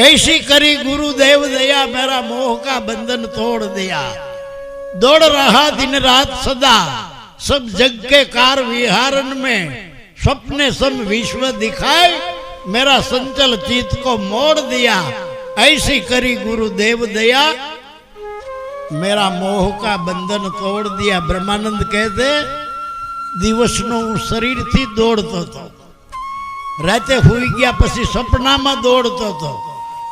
ऐसी करी गुरुदेव दया मेरा मोह का बंधन तोड़ दिया दौड़ रहा दिन रात सदा सब जग के कार विहारन में स्वप्ने सम विश्व दिखाए मेरा संचल चित को मोड़ दिया ऐसी करी गुरुदेव दया मेरा मोह का बंधन तोड़ दिया ब्रह्मानंद कहते દિવસનો હું શરીરથી દોડતો હતો રાતે હુઈ ગયા પછી સપનામાં દોડતો હતો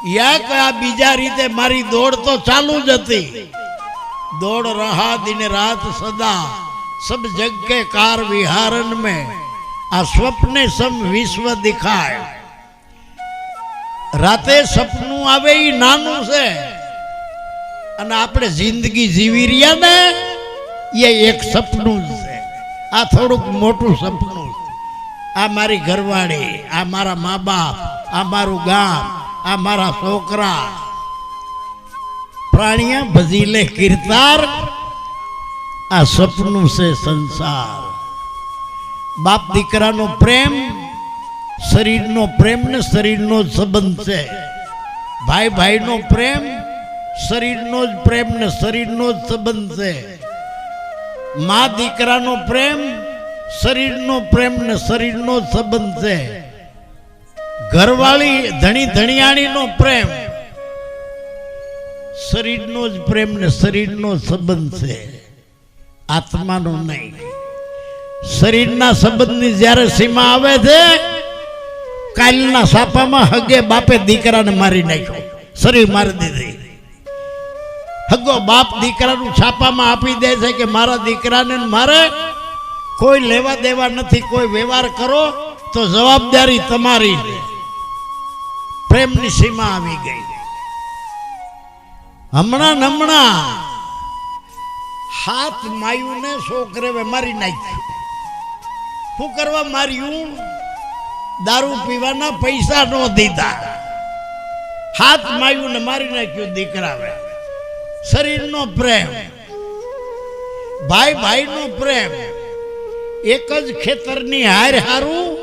યા કે આ બીજા રીતે મારી દોડ તો ચાલુ જ હતી. દોડ રહા દિન રાત સદા. સબ જગ કે કાર વિહારન में આ સ્વપ્ને સમ વિશ્વ દિખાય. રાતે સપનું આવે એ નાનું છે. અને આપણે જિંદગી જીવી રહ્યા ને, એ એક સપનું જ છે. આ થોડુંક મોટું સપનું છે. આ મારી ઘરવાળી, આ મારા મા બાપ, આ મારું ગામ આ મારા છોકરા પ્રાણીયા ભજી લે કીર્તાર આ સપનું છે સંસાર બાપ દીકરાનો પ્રેમ શરીરનો પ્રેમ ને શરીરનો જ સંબંધ છે ભાઈ ભાઈનો પ્રેમ શરીરનો જ પ્રેમ ને શરીરનો જ સંબંધ છે મા દીકરાનો પ્રેમ શરીરનો પ્રેમ ને શરીરનો જ સંબંધ છે ઘરવાળી ધણી ધણિયાણીનો પ્રેમ. શરીરનો જ પ્રેમ ને શરીરનો સંબંધ છે. આત્માનો નહીં. શરીરના સંબંધની જ્યારે સીમા આવે છે, કાલના સાપામાં હગે બાપે દીકરાને મારી નાખ્યો. શરીર મારી દીધી. હગો બાપ દીકરાનું છાપામાં આપી દે છે કે મારા દીકરાને મારે કોઈ લેવા દેવા નથી, કોઈ વ્યવહાર કરો, તો જવાબદારી તમારી છે. પ્રેમની સીમા આવી ગઈ. હમણાં હમણાં હાથ માયુને છોકરે મારી નાખ્યું. શું કરવા માર્યું? દારૂ પીવાના પૈસા ન દીધા. હાથ માયુને મારી નાખ્યું દીકરાવે. શરીરનો પ્રેમ. ભાઈ ભાઈનો પ્રેમ. એક જ ખેતરની હાર હારું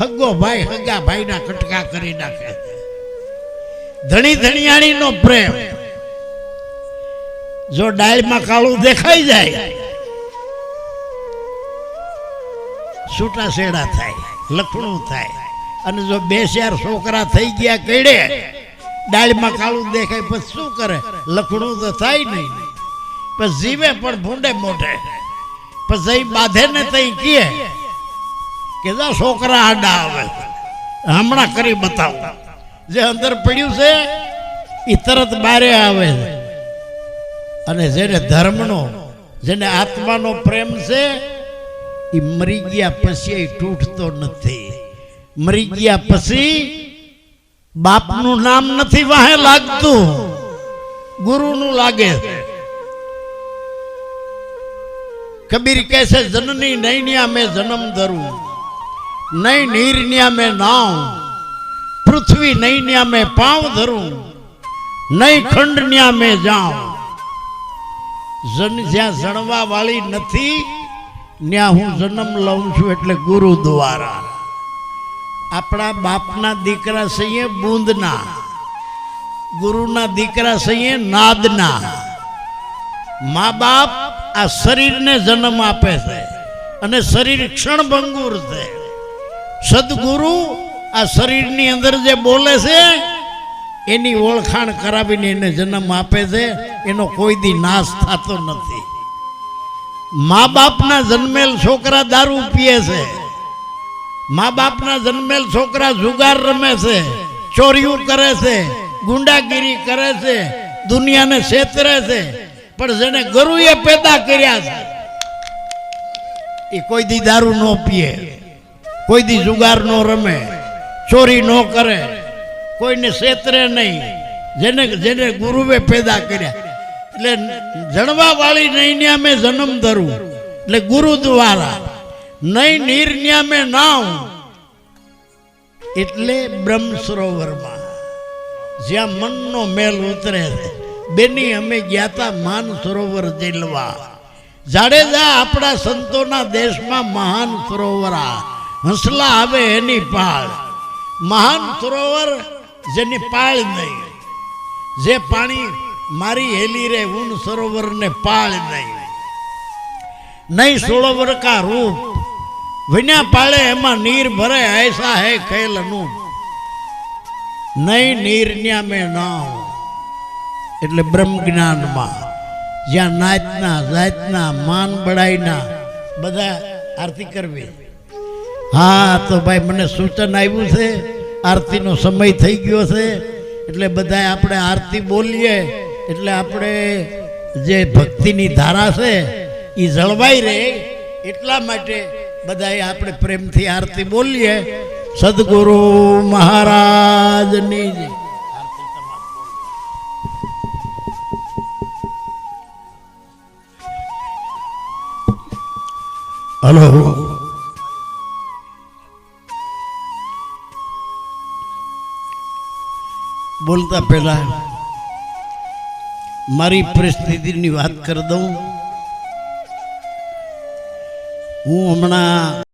હગો ભાઈ, હગા ભાઈના કટકા કરી નાખે ધણી ધણિયાણીનો પ્રેમ. જો ડાળમાં કાળું દેખાઈ જાય, છૂટા શેડા થાય, લખણું થાય, અને જો બે ચાર છોકરા થઈ ગયા કેડે ડાળમાં કાળું દેખાય પછી શું કરે? લખણું તો થાય નહીં. પછી જીવે પણ ભૂંડે મોઢે. પછી બાંધે ને તઈ કીએ કે જા છોકરા આડા આવે. હમણાં કરી બતાવો. જે અંદર પડ્યું છે એ તરત બારે આવે છે. અને જેને ધર્મનો, જેને આત્માનો પ્રેમ છે એ મરી ગયા પછી એ તૂટતો નથી. મરી ગયા પછી બાપનું નામ નથી વાહે લાગતું. ગુરુનું લાગે છે. કબીર કહે છે, જનની નૈન્યા મેં જન્મ ધરું. નહીં નીર મેં નાવ પૃથ્વી નૈન્યા મેં પાવ ધરું. નહીં ખંડન્યા મેં જાઉં. જન જ્યાં જણવા વાળી નથી ત્યાં હું જન્મ લઉં છું એટલે ગુરુ દ્વારા. આપણા બાપના દીકરા સહીએ બૂંદના. ગુરુના દીકરા સહીએ નાદના. મા બાપ આ શરીરને જન્મ આપે છે અને શરીર ક્ષણભંગુર છે. સદગુરુ આ શરીરની અંદર જે બોલે છે, એની ઓળખાણ કરાવીને એને જન્મ આપે છે, એનો કોઈ દી નાશ થતો નથી. મા બાપના જન્મેલ છોકરા દારૂ પીએ છે. મા બાપના જન્મેલ છોકરા જુગાર રમે છે, ચોરીઓ કરે છે, ગુંડાગીરી કરે છે, દુનિયાને છેતરે છે, પણ જેને ગુરુએ પેદા કર્યા છે, એ કોઈ દી દારૂ ન પીએ. કોઈ દી જુગાર નો રમે, ચોરી ન કરે, કોઈને છેતરે નહીં, જેને જેને ગુરુએ પેદા કર્યા. એટલે જણવા વાળી નહીં મેં જન્મ ધરું. એટલે ગુરુ દ્વારા નહીં નીરન્યા મેં નાવ એટલે બ્રહ્મ સરોવરમાં જ્યાં મનનો મેલ ઉતરે છે, બેની અમે ગયા તા માન સરોવર જેલવા. જાડેજા આપણા સંતોના દેશમાં મહાન સરોવર. હંસલા આવે એની પાળ. મહાન સરોવર જેની પાળ નહીં. જે પાણી મારી હેલી રે, ઊન સરોવરને પાળ નહીં. નહીં સોળોવર કા રૂપ. વિના પાળે એમાં નીર ભરે એસા હે ખેલનું નહીં નીરન્યા મેં ના એટલે બ્રહ્મ જ્ઞાનમાં, જ્યાં નાચના જાતના, માન બળાઈના બધા આરતી કરવી. હા, તો ભાઈ, મને સૂચન આવ્યું છે. આરતીનો સમય થઈ ગયો છે. એટલે બધા આપણે આરતી બોલીએ. એટલે આપણે જે ભક્તિની ધારા છે એ જળવાઈ રહે. એટલા માટે બધાએ આપણે પ્રેમથી આરતી બોલીએ. સદગુરુ મહારાજની. હલો. બોલતા પહેલા મારી પરિસ્થિતિની વાત કરી દઉં. હું હમણાં